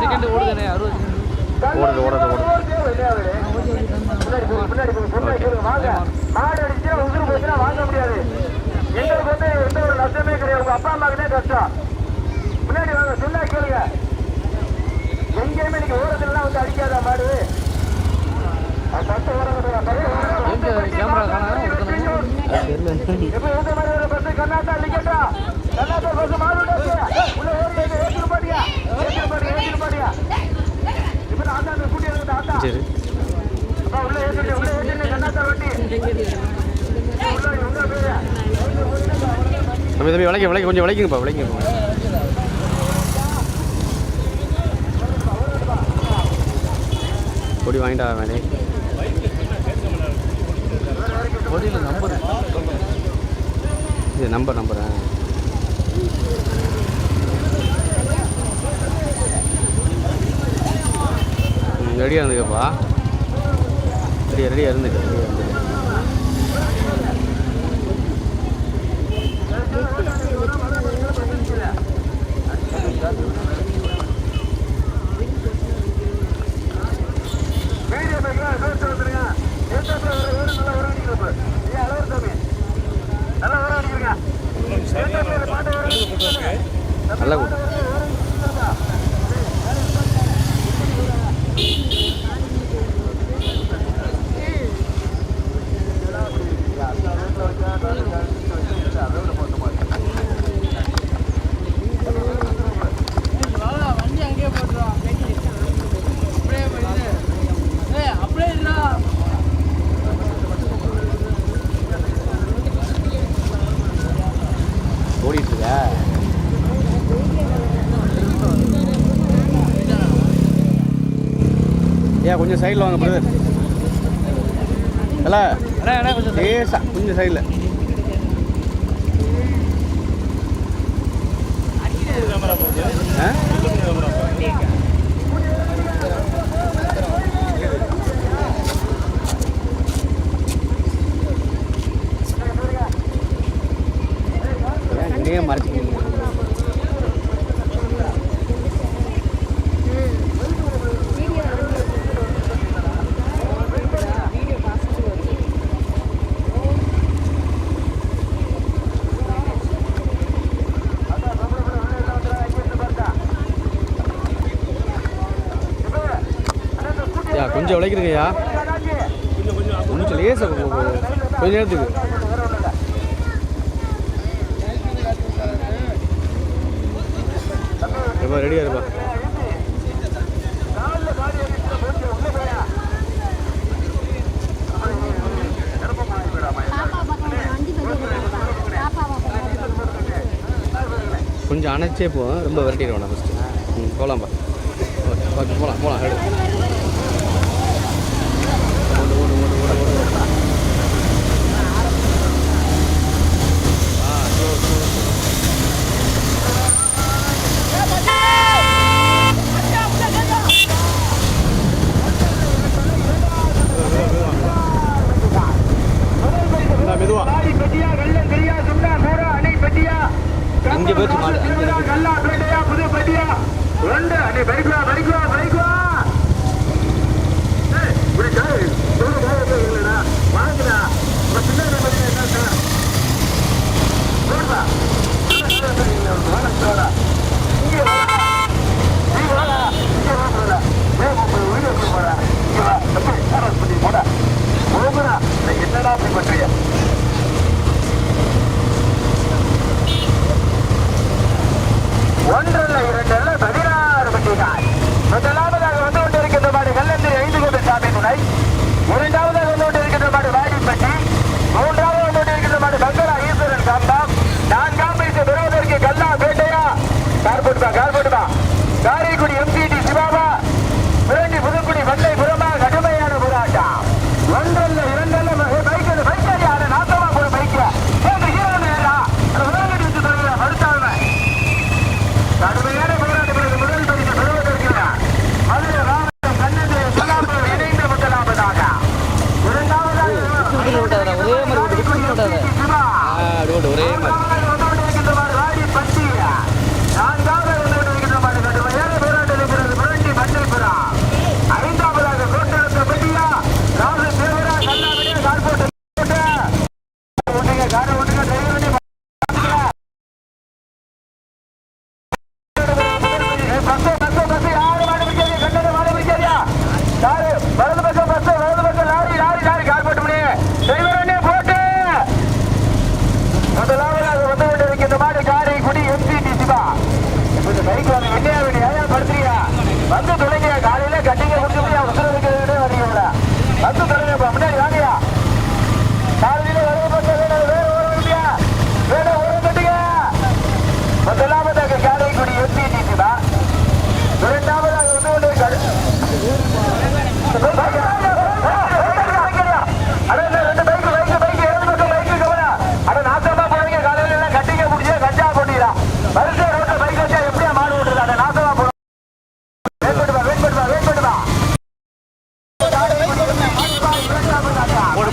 Second ஓடுதானே அறுபது ஓடுது ஓடுது ஓடுது. வாங்க. முடியாது. எங்களுக்கு வந்து எந்த ஒரு நஷ்டமே கிடையாது. உங்க அப்பா அம்மாக்குனே கஷ்டம். முன்னாடி வாங்க சொன்னா கேளுங்க. எங்கேயுமே நீங்க ஓரத்துலாம் வந்து அடிக்காத மாடு எப்படி இந்த சரி தம்பி தம்பி விளைக்க விளைக்க கொஞ்சம் விளைக்குங்கப்பா விளைக்குங்கப்பா. பொடி வாங்கிட்டா வேணே பொடியில் நம்பர் இது நம்பர் நம்புறேன் ரெடியாக இருந்துக்கப்பா. ரெடி ரெடியாக இருந்துக்க ரெடியாக இருந்துக்க. நல்லா கொடுத்து கொஞ்சம் சைடில் வாங்க பிரதர் இல்லை கொஞ்சம் சைடில் கொஞ்சம் உழைக்கிறீங்கய்யா கொஞ்சம் லேச கொஞ்சம் நேரத்துக்கு. இருப்பா ரெடியாக இருப்பா. கொஞ்சம் அணைச்சே போவோம் ரொம்ப விரட்டிடுவோம் நான் ஃபஸ்ட்டு ம் போகலாம்ப்பா ஓகே ஓகே போகலாம் போகலாம்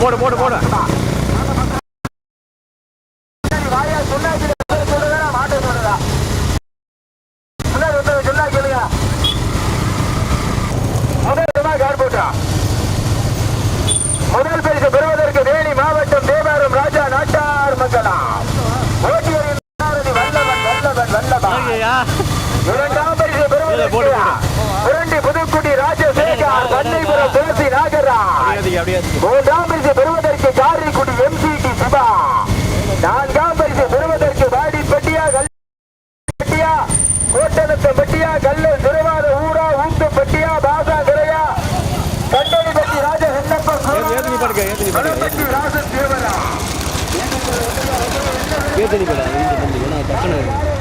போடு போடு போடு. அப்படியே மூன்றாம் பரிசு பெறுவதற்கு காரைக்குடி எம்சிடி சிவா. நான்காம் பரிசு பெறுவதற்கு வாடிப்பட்டியா கல்பட்டியா கோட்டனத்தம்பட்டியா கல்லல் திருவாத ஊரா ஊத்துப்பட்டியா ராஜ தேவரா ஏத்தனி இந்த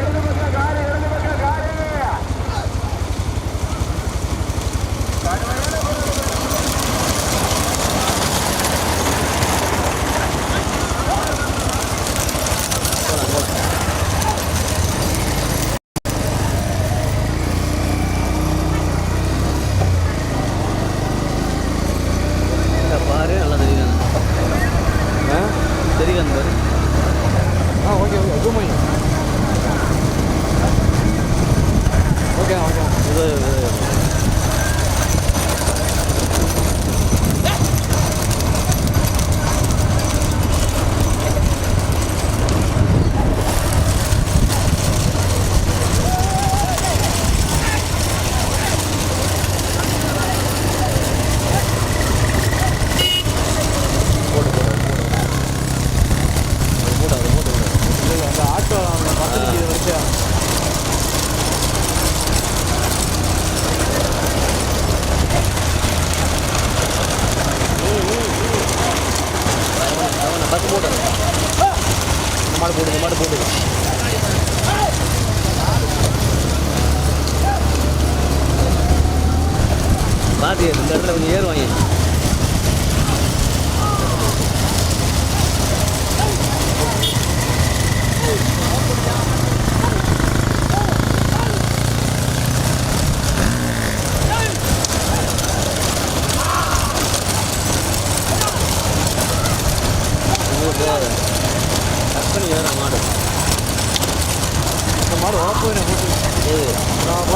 மாடு உழப்பு ஏது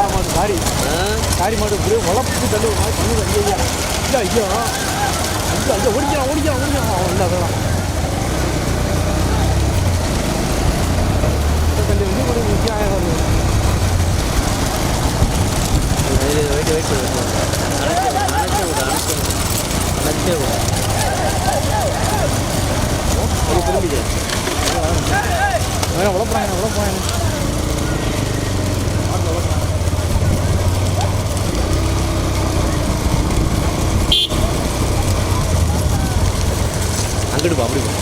மாடு காரி காரி மாடு இப்படியே உழப்பு தள்ளு மாதிரி தள்ளு ஐயா ஐயா. ஐயா ஐயா. ஐயா ஓடிக்கலாம் ஓடிக்கலாம் ஓடிக்கலாம் இல்லை அதெல்லாம் தள்ளி வந்து ஒரு முக்கியம் வெயிட் வெயிட் வெயிட் அணைச்சே விடு அணைச்சே விடு அணைச்சே விடு ஒரு திரும்பிடு உழப்புறாங்க உழப்புறாங்க அங்கிட்டு போ அப்படி போ.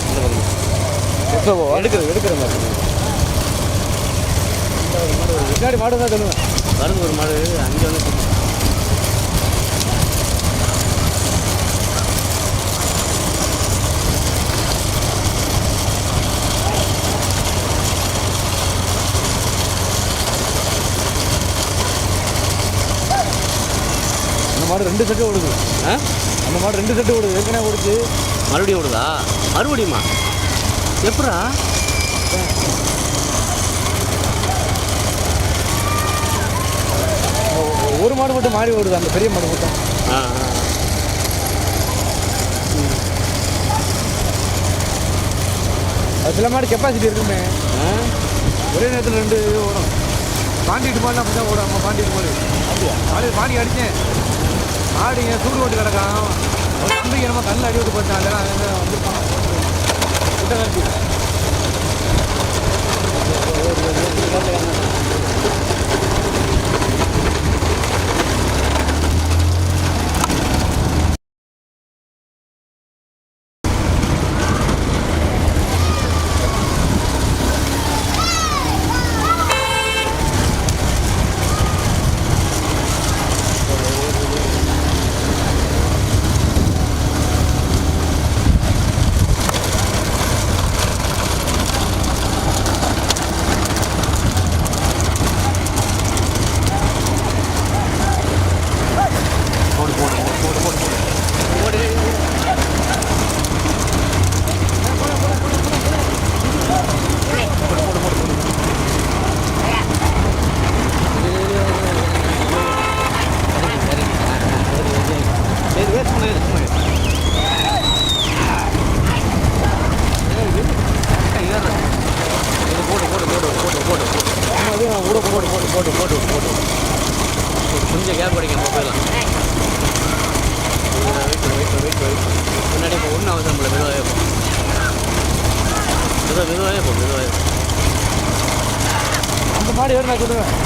எடுக்கிற மாதிரி. பின்னாடி மாடு தான் சொல்லுவேன் வருது ஒரு மாடு அங்கே வந்து அந்த மாடு ரெண்டு செட்டு ஓடுது. ஆ? அந்த மாடு ரெண்டு செட்டு ஓடுது ஏற்கனவே ஓடுச்சு. மறுபடியும் ஓடுதா? மறுபடியுமா? எப்படா ஒரு மாடு மட்டும் மாறி ஓடுது அந்த பெரிய மாடு மட்டும். அது சில மாடு கெப்பாசிட்டி இருக்குமே. ஒரே நேரத்தில் ரெண்டு ஓடும். பாண்டிட்டு மாடு அப்படி தான் ஓடும் நம்ம பாண்டிட்டு மாடு. காலையில் பாண்டி அடித்தேன் மாடு சூடு ஓட்டு கிடக்கான் ஒரு தம்பிக்கு நம்ம கண்ணில் அடி விட்டு போட்டான் அதெல்லாம் அங்கே வந்துருப்பான் கிட்ட கட்டி กูด้วย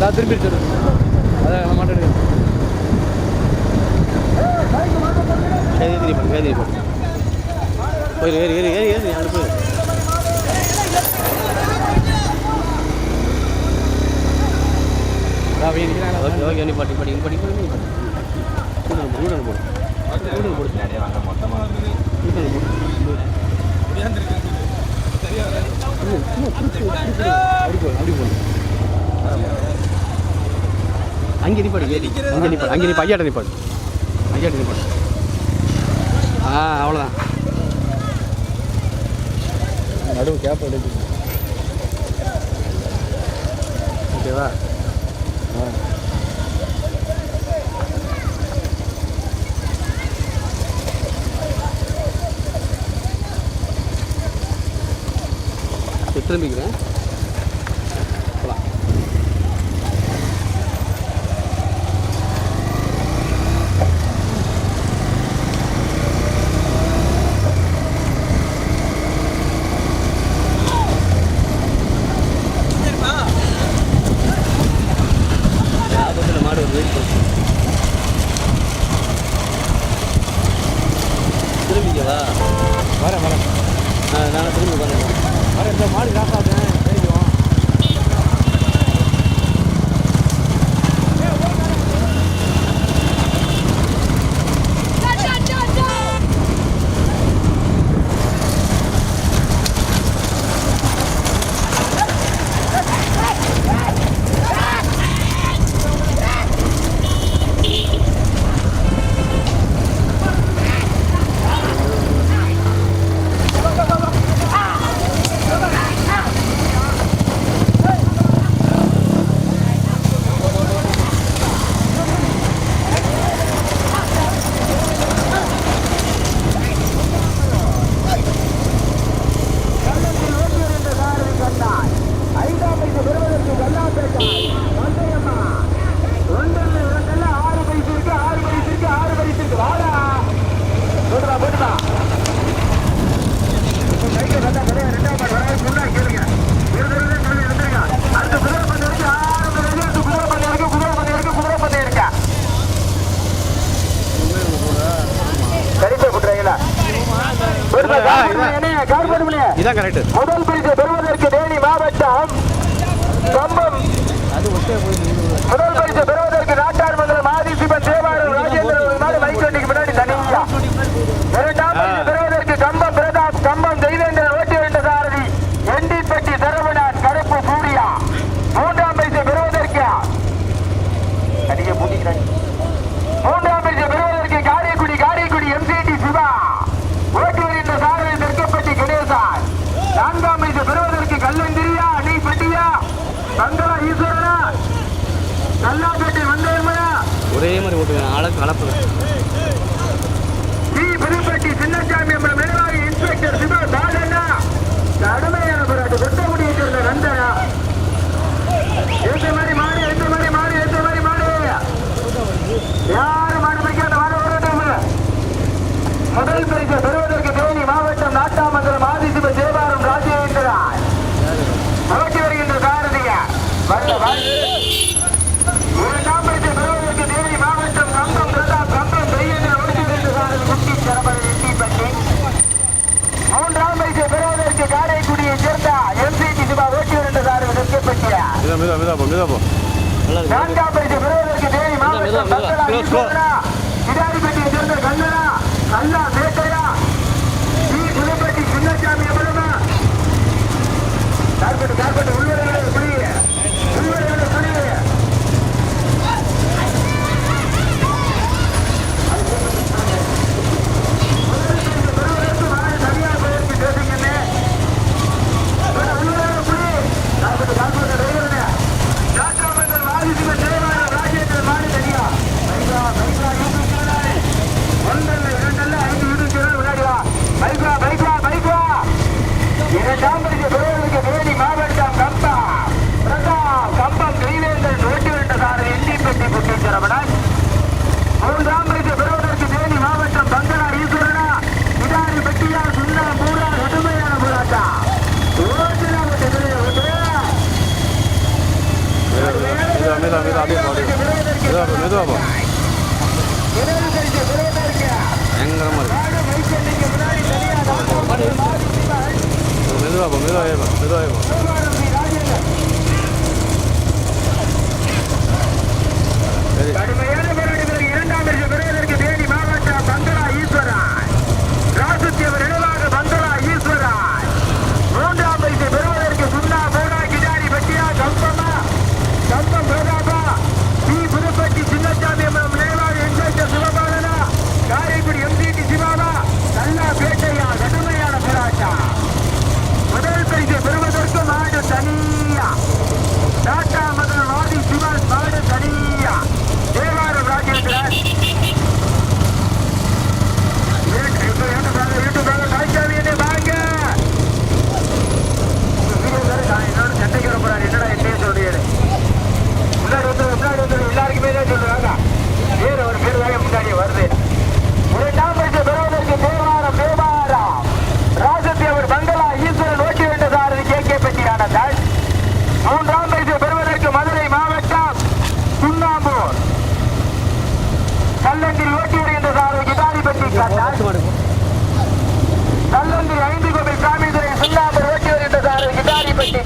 நான் திரும்பி எடுத்துருவேன் அதான் மாட்டேன் கைதி திரிப்பன் கைதி திரிப்பன் போயிரு ஏறி ஏறி ஏறி ஏறி அங்கே போயிரு ஓகே ஓகே நீ பாட்டி பாட்டி பாட்டி பாட்டி பாட்டி போடு போடு போடு போடு அப்படி போடு அப்படி போடு அங்கே நிப்பாடு அங்கே நிப்பாடு அங்கே நிப்பா ஐயாட்ட நிப்பாடு. ஐயாட்ட நிப்பாடு. ஆ அவ்வளோதான் நடுவு கேப் எடுத்து ஓகேவா ஆ. திரும்பிக்கிறேன். இதான் கரெக்ட் முதல் பரிசு பெறுவது மெதா மெதா மெதா போ மெதா போ நான்காம் பரிசு பெறுவதற்கு தேனி மாவட்டம் பந்தலா ஈஸ்வரனா இடாரிப்பட்டியை சேர்ந்த கண்ணனா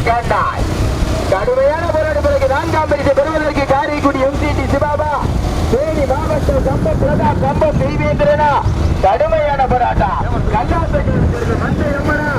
கண்டாய் கடுமையான போராட்டத்திற்கு நான்காம் பரிசு பெறுவதற்கு காரைக்குடி எம்சிடி சிவாபா தேனி மாவட்ட சம்ப பிரதா சம்ப தெய்வேந்திரனா கடுமையான போராட்டம். கல்லாசை மஞ்சள் அம்மனா?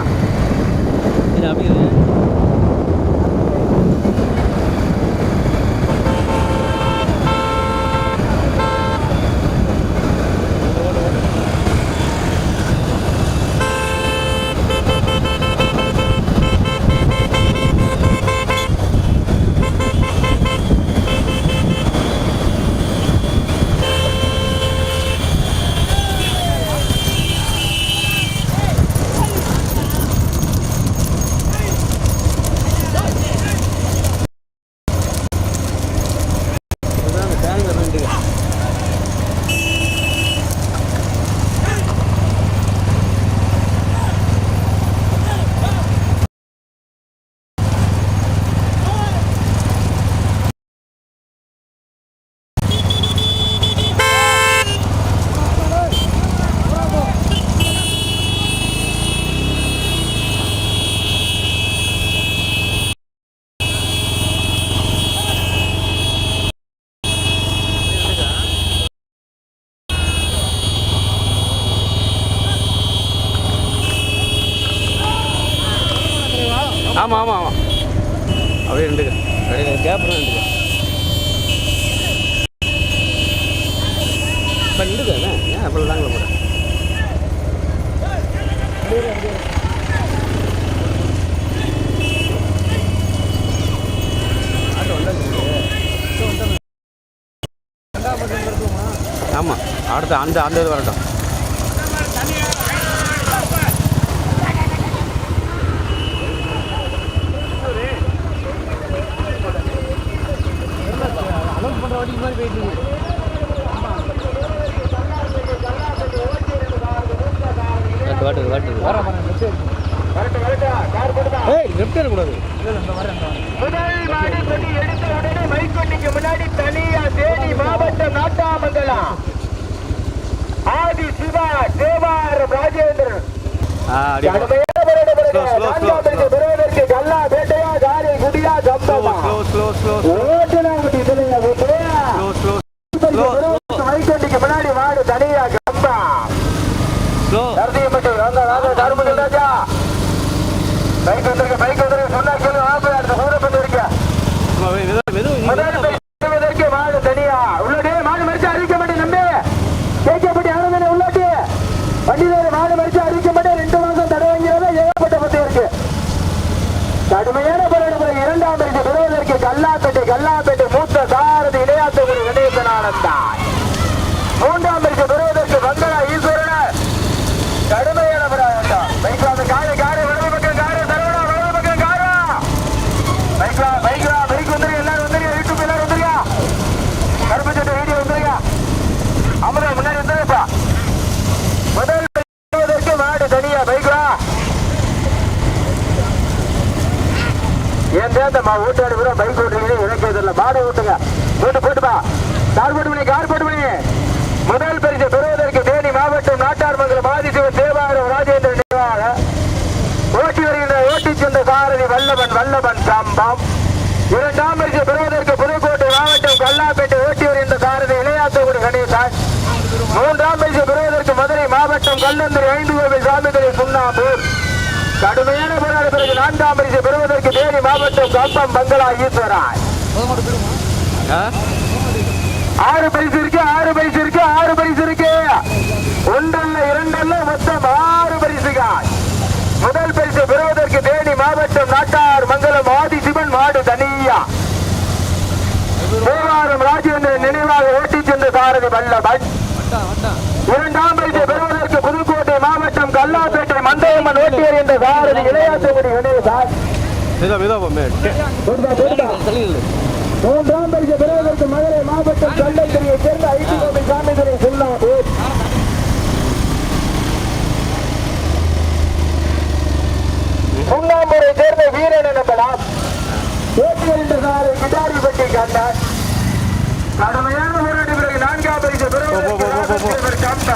ஆமாம் ஆமாம் ஆமாம் அப்படியே ரெண்டு அப்படியே கேப் ரெண்டு இப்போ நின்றுக்கண்ணே ஏன் அவ்வளோ தாங்க போகிறேன் ஆமாம் அடுத்த அந்த அந்த இது வரட்டும். அடுத்த நாட்டாமங்கலம். ஆதி சிவா தேவார் ராஜேந்திரன். ஓட்டுநர் பெறுவதற்கு புதுக்கோட்டை மாவட்டம் கல்லாப்பேட்டை ஓட்டியூர் இந்த சாரதி இளையாத்தகுடி கணேசன். மூன்றாம் பரிசு பெறுவதற்கு மதுரை மாவட்டம் கல்லந்தூர் ஐந்து கோவை சாமிதுரை சுண்ணாம்பூர். கடுமையான போராட பிறகு நான்காம் பரிசு பெறுவதற்கு தேனி மாவட்டம் கப்பம் பங்களா ஈஸ்வரா ஆறு பரிசு இருக்கு ஆறு பரிசு பாரதி வல்லபன் இரண்டாம் பரிசு பெறுவதற்கு புதுக்கோட்டை மாவட்டம் கல்லாப்பேட்டை மந்தையம்மன் ஓட்டியர் என்ற சாரதி இளையா தொகுதி மூன்றாம் பரிசு பெறுவதற்கு மதுரை மாவட்டம் கள்ளத்துறையை சேர்ந்த ஐடி கோவில் சாமிதுரை சொல்லாமூர் சுண்ணாம்பூரை சேர்ந்த வீரன் எனப்படார் ஓட்டியர் என்ற சாரதி கிட்டாரிப்பட்டி கண்டார் கடுமையான முரடி ಗಂಗಾಬೈದು ಬರುವ ಕಾಂತ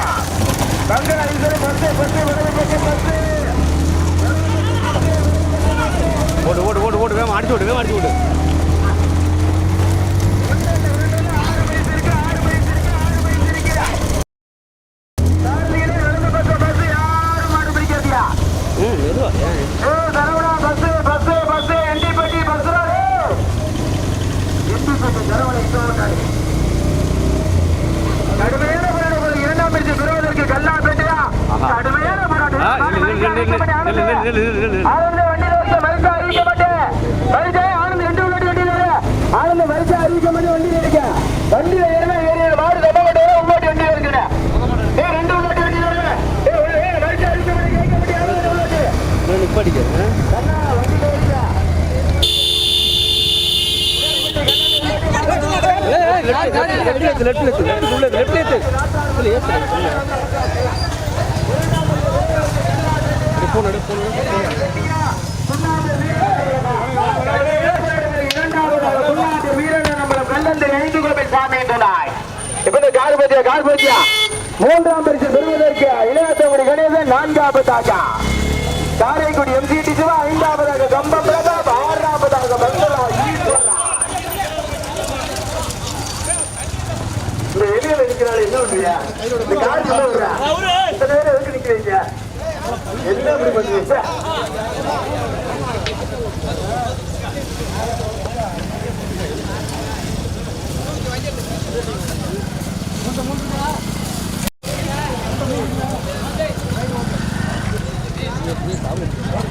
ஓடு ஓடு ஓடு ஓடு வேகம் அடிச்சு விடு வேகம் அடிச்சு விடு ಲೆಫ್ಟ್ ಒಳ್ಳೆ ಲೆಫ್ಟ್ ಐತೆ ಇಲ್ಲಿ ಏರ್ತದೆ ಫೋನ್ ಅಡಿ ಫೋನ್ மூன்றாம் பரிசு பெறுவதற்கு இளையாத்தவரி கணேசன் நான்காவதாக காரைக்குடி எம்சிடி சிவா ஐந்தாவதாக கம்ப பிரதாப் ஆறாவதாக மங்கள கீழே நிக்கிறாள். என்ன பண்றியா இந்த காசு என்ன பண்றா? இத்தனை பேர் எதுக்கு நிக்கிறீங்க? என்ன அப்படி பண்ணுவீங்க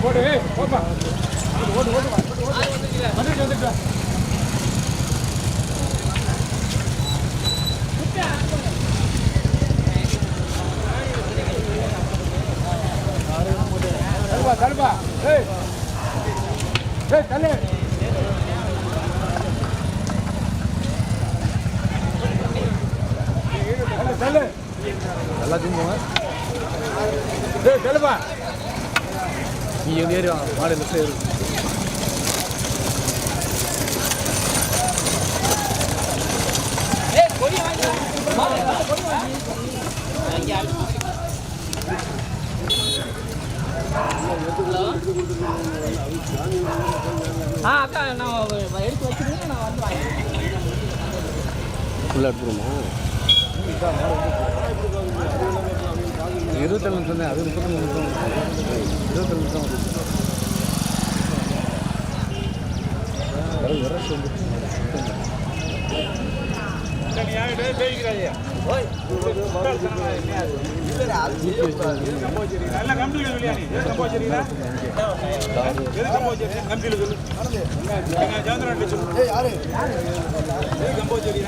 போடு போமா ஓடு ஓடு வந்துட்டு வந்துட்டு நல்லா தூங்குவாங்க நீ எங்கே ஏறி மாடு மிஸ் ஏறும் இருபத்தி ஏழு நிமிஷம் தான் அது முப்பத்தி மூணு நிமிஷம். இருபத்தேழு நிமிஷம் கம்போச்சேரி கம்போச்சேரி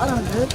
알았는데?